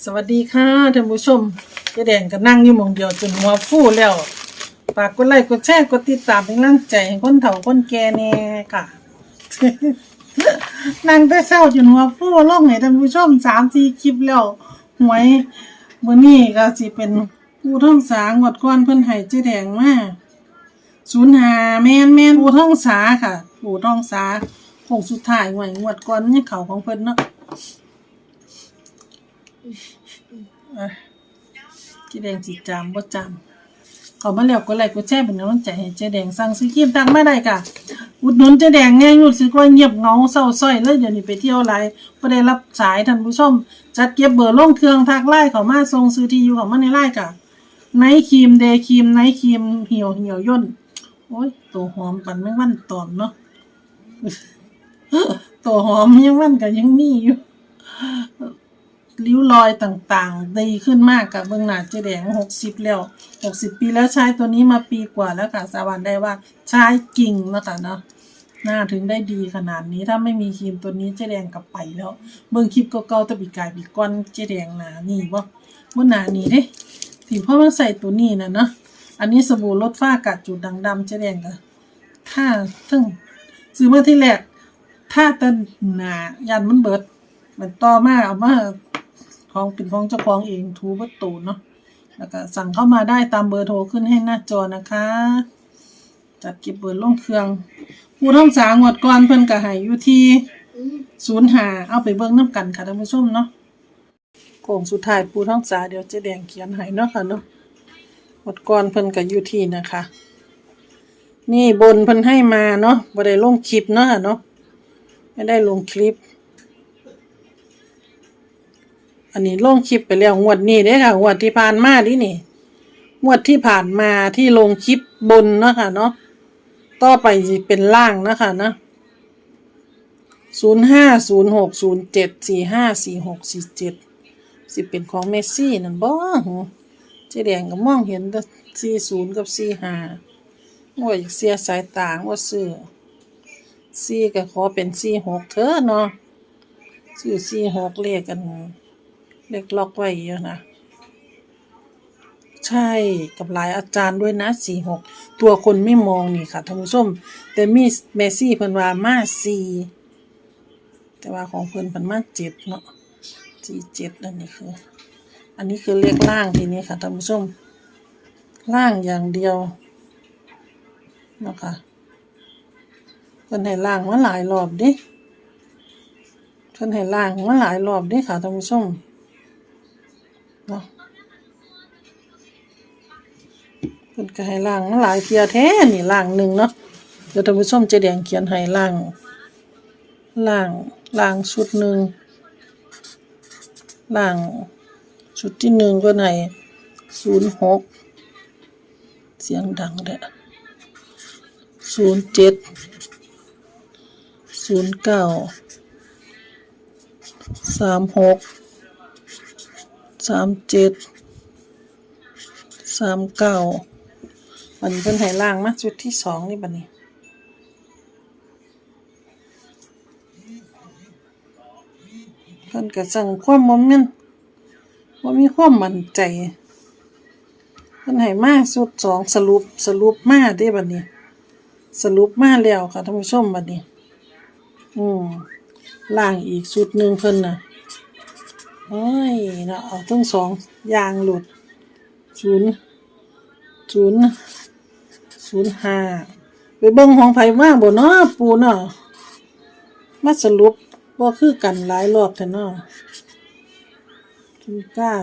สวัสดีค่ะท่านผู้ชมเจ๊แดงก็นั่งอยู่หมองเดียวจนหัวฟูแล้วฝากกดไลค์กดแชร์กดติดตามเป็นกำลังใจให้คนเฒ่าคนแก่แน่ค่ะ นั่งแต่เช้าจนหัวฟูลงให้ท่านผู้ชมสามสี่คลิปแล้วหวยมื้อนี้ก็สิเป็นผู้ท่องสางวดก่อนเพิ่นให้เจ๊แดงมา05แม่นแม่นผู้ท่องสาค่ะผู้ท่องสาคงสุดท้ายหวยงวดก่อนนี่เขาของเพิ่นเนาะ อะเจ๊แดงสิจามบ่จามขอมาแล้วก็ไลค์กดแชร์เป็นกำลังใจให้เจ๊แดงสั่งซื้อครีมตังมาได้ค่ะ อุดหนุนเจ๊แดงแน่รู้สึกว่าเงียบเหงาเศร้าส้อยเลยเดี๋ยวนี้ไปเที่ยวหลายบ่ได้รับสายท่านผู้ชม จัดเก็บเบอร์ลงเครื่องทักไลน์เข้ามาส่งซื้อที่อยู่เข้ามาในไลน์ค่ะไนท์ครีมเดย์ครีมไนท์ครีมเหี่ยวเหี่ยวย่นโอ้ยตัวหอมปันแมงวันตอมเนาะตัวหอมยังวันก็ยังมีอยู่ ริ้วรอยต่างๆ ดีขึ้นมากกับเบื้องหน้าเจแดงหกสิบแล้วหกสิบปีแล้วใช้ตัวนี้มาปีกว่าแล้วค่ะสาบานได้ว่าใช้จริงแล้วค่ะเนาะหน้าถึงได้ดีขนาดนี้ถ้าไม่มีครีมตัวนี้เจแดงกลับไปแล้ว เบิ่งคลิปก็เก่าตะบิกายบิกก้อนเจแดงหนานี่บ่บ่หนานี่เด้ที่เพราะว่าใส่ตัวนี้นะเนาะอันนี้สบู่ลดฝ้ากัดจุดด่างดำเจแดงก็ถ้าถึงซื้อมาที่แรกถ้าแตันหนายันมันเบิดมันต่อมาเอามา ของเป็นของเจ้าของเองทูบัตตูเนาะแล้วก็สั่งเข้ามาได้ตามเบอร์โทรขึ้นให้หน้าจอนะคะ จัดเก็บเบอร์ล่องเครื่องผู้ท่องสางวดก่อนเพิ่นก็ให้อยู่ที่ศูนย์หาเอาไปเบิ่งน้ำกันค่ะท่านผู้ชมเนาะโค้งสุดท้ายผู้ท่องสาเดี๋ยวจะแดงเขียนให้เนาะค่ะเนาะงวดก่อนเพิ่นก็อยู่ที่นะคะ นี่บนเพิ่นให้มาเนาะบ่ได้ลงคลิปเนาะค่ะเนาะไม่ได้ลงคลิป อันนี้ลงคลิปไปแล้วงวดนี้เด้ค่ะงวดที่ผ่านมาดินี่งวดที่ผ่านมาที่ลงคลิปบนเนาะค่ะเนาะต่อไปสิเป็นล่างนะคะนะศูนย์ห้าศูนย์หกศูนย์เจ็ดสี่ห้าสี่หกสี่เจ็ดสิเป็นของเมสซี่นั่นบ่หูเจ๊แดงก็มองเห็นแต่สี่ศูนย์กับสี่ห้าว่าอยากเสียสายตาว่าซื้อสี่ก็ขอเป็นสี่หกเถอะเนาะซื้อสี่หกเลขกัน เล็กล็อกไว้เยอะนะ ใช่กับหลายอาจารย์ด้วยนะสี่หกตัวคนไม่มองนี่ค่ะท่านผู้ชม แต่มีเมซี่เพิ่นว่ามาสี่แต่ว่าของเพิ่นเพิ่นมาเจ็ดเนาะสี่เจ็ดอันนี้คือ อันนี้คือเลขล่างทีนี้ค่ะท่านผู้ชมล่างอย่างเดียวนะคะเพิ่นให้ล่างมาหลายรอบดิเพิ่นให้ล่างมาหลายรอบดิค่ะท่านผู้ชม เนาะเพิ่นก็ให้ล่างมาหลายเทียแท้นี่ล่างหนึ่งเนาะเดี๋ยวท่านผู้ชมเจะแดงเขียนให้ล่างล่างล่างชุดหนึ่งล่างชุดที่หนึ่งก็ไหนศูนย์หกเสียงดังเด้อศูนย์เจ็ดศูนย์เก้าสามหก สามเจ็ดสามเก้าบันนี้เป็นไหล่างมาจุดที่สองนี่บันนี้เพิ่นก็สั่งความบ่แม่นบ่มีความมั่นใจเพิ่นให้มาสุดสองสรุปสรุปมาเด้บัดนี้ สรุปมาแล้วค่ะท่านผู้ชมบัดนี้ อืมล่างอีกสุดหนึ่งเพิ่นน่ะ เฮ้ยเนาะเอาทั้งสองยางหลุดศูนย์ศูนย์ศูนย์ห้าไปเบิ่งของไผมากบ่เนาะปูเนาะมาสรุปว่าคือกันหลายรอบแต่เนาะศูนย์เก้า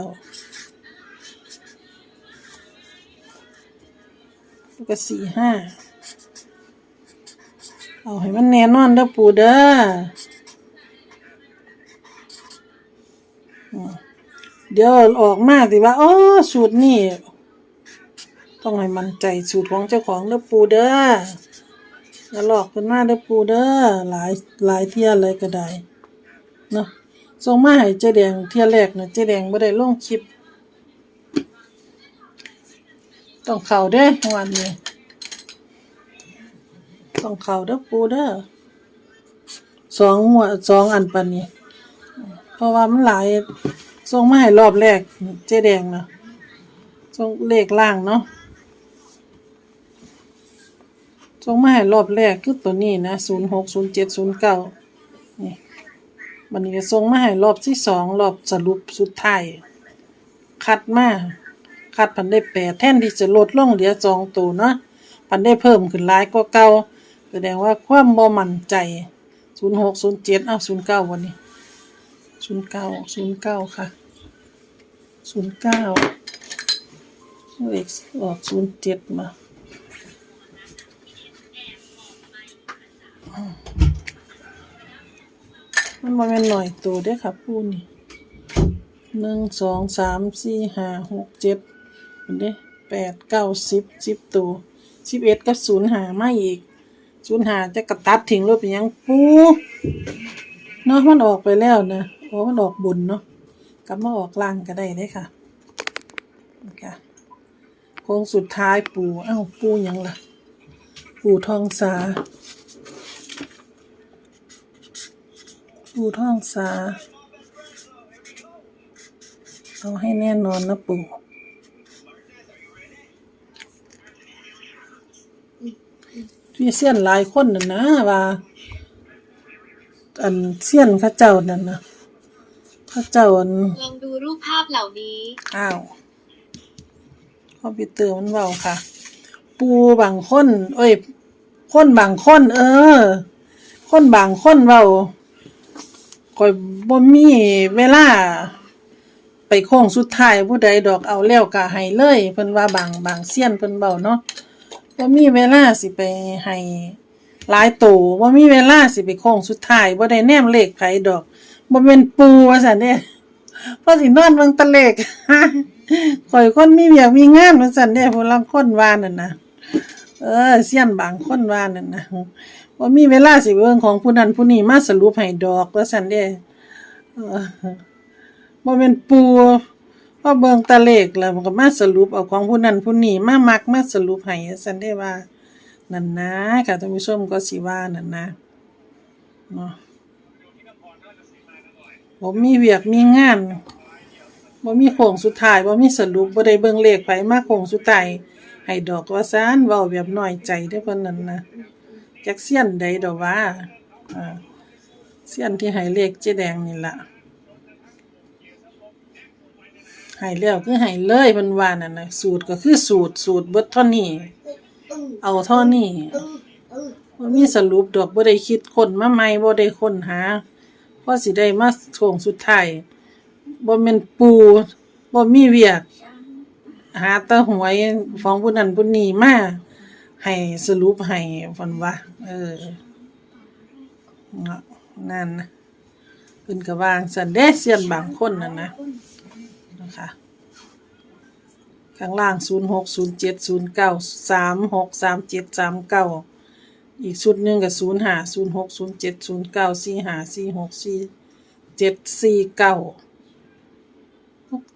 แล้วก็สี่ห้าเอาให้มันแน่นอนเด้อปูเด้อ เดี๋ยวออกมาสิว่าอ๋อสูตรนี่ต้องให้มันใจสูตรของเจ้าของเด้อปูเด้ออย่าหลอกกันมาเด้อปูเด้อหลายหลายเที่ยเลยก็ได้เนาะส่งมาให้เจ๊แดงเที่ยแรกนะเจ๊แดงบ่ได้ลงคลิป ต้องเข้าเด้วันนี้ต้องเข้าเด้อปูเด้อสองหัวสองอันปันนี้ เพราะว่ามันหลาย ส่งมาให้รอบแรก เจ๊แดงเนาะส่งเลขล่างเนาะส่งมาให้รอบแรกคือตัวนี้นะศูนย์หกศูนย์เจ็ดศูนย์เก้านี่วันนี้ก็ส่งมาให้รอบที่สองรอบสรุปสุดท้ายคัดมาคัดพันได้แปดแท่นที่จะลดลงเหลือสองตัวเนาะพันได้เพิ่มขึ้นหลายก็เก่าแสดงว่าความบ่มั่นใจศูนย์หกศูนย์เจ็ดเอาวศูนย์เก้าวันนี้ศูนย์เก้าศูนย์เก้าค่ะ ศูนย์เก้าเลขออกศูนย์เจ็ดมามันมาเป็นหน่อยตัวเด้อค่ะปูนี่หนึ่งสองสามสี่ห้าหกเจ็ดเห็นเด้แปดเก้าสิบสิบตัวสิบเอ็ดกับศูนย์หาไม่อีกศูนย์หาจะกระตัดทิ้งรถไปยังปูเนาะมันออกไปแล้วนะเพราะมันออกบุญเนาะ กลับมาออกล่างก็ได้เด้ค่ะนะคะโค้งสุดท้ายปูเอ้าปูยังล่ะ ปูทองสา ปูทองสาเอาให้แน่นอนนะปูพี่เสี้ยนหลายคนน่ะนะว่า อันเสี้ยนข้าเจ้านั่นนะ เข้าเจ้าอันลองดูรูปภาพเหล่านี้อ้าวคอมพิวเตอร์มันเบาค่ะ ปูบางคน เอ้ย คนบางคน เออ คนบางคนเบาคอยบ่มีเวลา ไปโค้งสุดท้ายผู้ใดดอกเอาแล้วก็ให้เลยเพิ่นว่าบางบางเสี้ยนเพิ่นเบาเนาะบ่มีเวลาสิไปให้หลายโตบ่มีเวลาสิไปโค้งสุดท้ายบ่ได้แนมเลขไผดอก บ่แม่นปูว่าสันเด้พอสินอนเบิ่งตะเลขข่อยคนมีเวียกมีงานว่าซั่นเด้ผู้ลางคนวานั่นนะเออเสี้ยนบางคนวานั่นนะบ่มีเวลาสิเบิ่งของผู้นั้นผู้นี้มาสรุปให้ดอกว่าซั่นเด้เออบ่แม่นปูพอเบิ่งตะเลขแล้วมันก็มาสรุปเอาของผู้นั้นผู้นี้มามักมาสรุปให้ว่าซั่นเด้ว่านั่นนะค่ะท่านผู้ชมก็สิว่านั่นนะเนาะ บ่มีเวียกมีงานบ่มีโค้งสุดท้ายบ่มีสรุปบ่ได้เบิ่งเลขไผมาโค้งสุดท้ายให้ดอกว่าซานเว้าแบบน้อยใจเด้อเพิ่นนั่นนะจักเสี้ยนใดดอกว่าอ่าเสี้ยนที่ให้เลขเจ๊แดงนี่ล่ะให้แล้วคือให้เลยเพิ่นว่านั่นน่ะสูตรก็คือสูตรสูตรเบิดเท่านี้เอาเท่านี้บ่มีสรุปดอกบ่ได้คิดคนมาใหม่บ่ได้ค้นหา อสิได้มาโค้งสุดท้ายบ่แม่นปูบ่มีเวียก หาตะหวยของผู้นั้นผู้นี้มาให้สรุปให้ฟันว่า เออเนาะนั่นนะเพิ่นก็วางสันเด้เซียนบางคนนั่นนะนะคะข้างล่าง 06 07 09 36 37 39 อีกชุดหนึ่งกับศูนย์ห้าศูนย์หกศูนย์เจ็ดศูนย์เก้าสี่ห้าสี่หกสี่เจ็ดสี่เก้า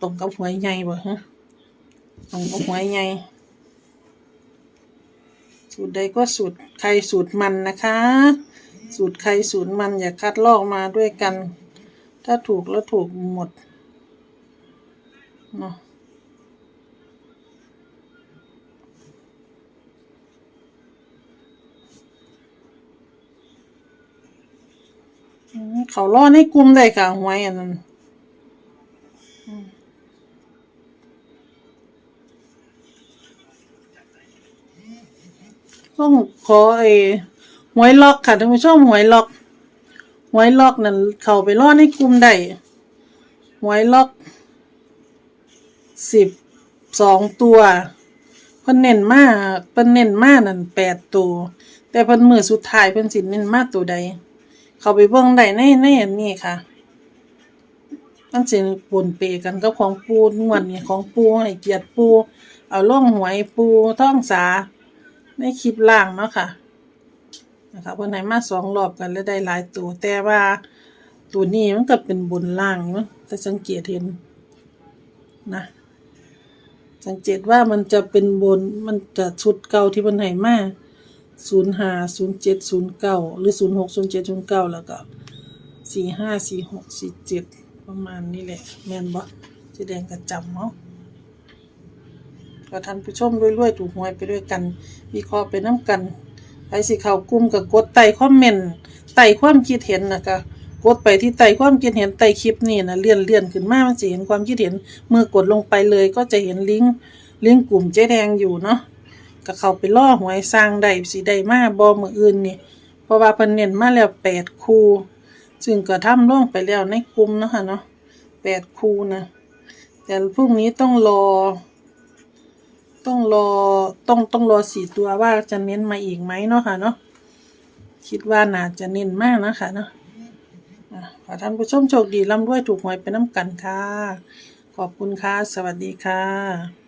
ตรงกับหวยใหญ่บ่ฮะตรงกับหวยใหญ่สูตรใดก็สูตรใครสูตรมันนะคะ สูตรใครสูตรมันอย่าคัดลอกมาด้วยกัน ถ้าถูกแล้วถูกหมดเนาะ เขาล่อในกลุ่มได้ค่ะหวยอันนั้นต้องขอไอ้หวยล็อกค่ะท่านผู้ชมหวยล็อกหวยล็อกนั่นเขาไปล่อในกลุ่มได้หวยล็อกสิบสองตัวเพิ่นเน้นมากเพิ่นเน้นมากนั่นแปดตัว แต่เพิ่นมือสุดท้ายเพิ่นสิเน้นมากตัวใด เขาไปเบิ่งได้ในในอันนี้ค่ะ มันสิปนเปกันกับของปูนวดนี่ของปูให้เกียรติปู เอาล่องหวยปูท่องสา ในคลิปล่างเนาะค่ะนะคะเพิ่นให้มาสองรอบกันแล้วได้หลายตัว แต่ว่าตัวนี้มันก็เป็นบนล่างเนาะแต่สังเกตเห็นนะสังเกตว่ามันจะเป็นบนมันจะชุดเก่าที่เพิ่นให้มา ศูนย์ห้าศูนย์เจ็ดศูนย์เก้าหรือศูนย์หกศูนย์เจ็ดศูนย์เก้าแล้วก็สี่ห้าสี่หกสี่เจ็ดประมาณนี้แหละ แม่นบ่เจ๊แดงก็จำเนาะก็ท่านผู้ชมรวยๆถูกหวยไปด้วยกันวิเคราะห์ไปน้ำกันใครสิเข้ากลุ่มก็กดไต่คอมเมนต์ไต่ความคิดเห็นนะก็กดไปที่ไต่ความคิดเห็นไต่คลิปนี่นะเลื่อนเลื่อนขึ้นมามันสิเห็นความคิดเห็นเมื่อกดลงไปเลยก็จะเห็นลิงก์ลิงก์กลุ่มเจ๊แดงอยู่เนาะ ก็เข้าไปล่อหวยสร้างได้สิได้มาบ่มื้ออื่นนี่ เพราะว่าเพิ่นเน้นมาแล้ว8คู่ ซึ่งก็ทำลงไปแล้วในกลุ่มเนาะค่ะเนาะ8คู่นะ แต่พรุ่งนี้ต้องรอ ต้องรอต้องต้องรอสี่ตัวว่าจะเน้นมาอีกไหมเนาะค่ะเนาะคิดว่าน่าจะเน้นมากนะคะเนาะอะขอท่านผู้ชมโชคดีร่ำรวยถูกหวยไปน้ำกันค่ะ ขอบคุณค่ะ สวัสดีค่ะ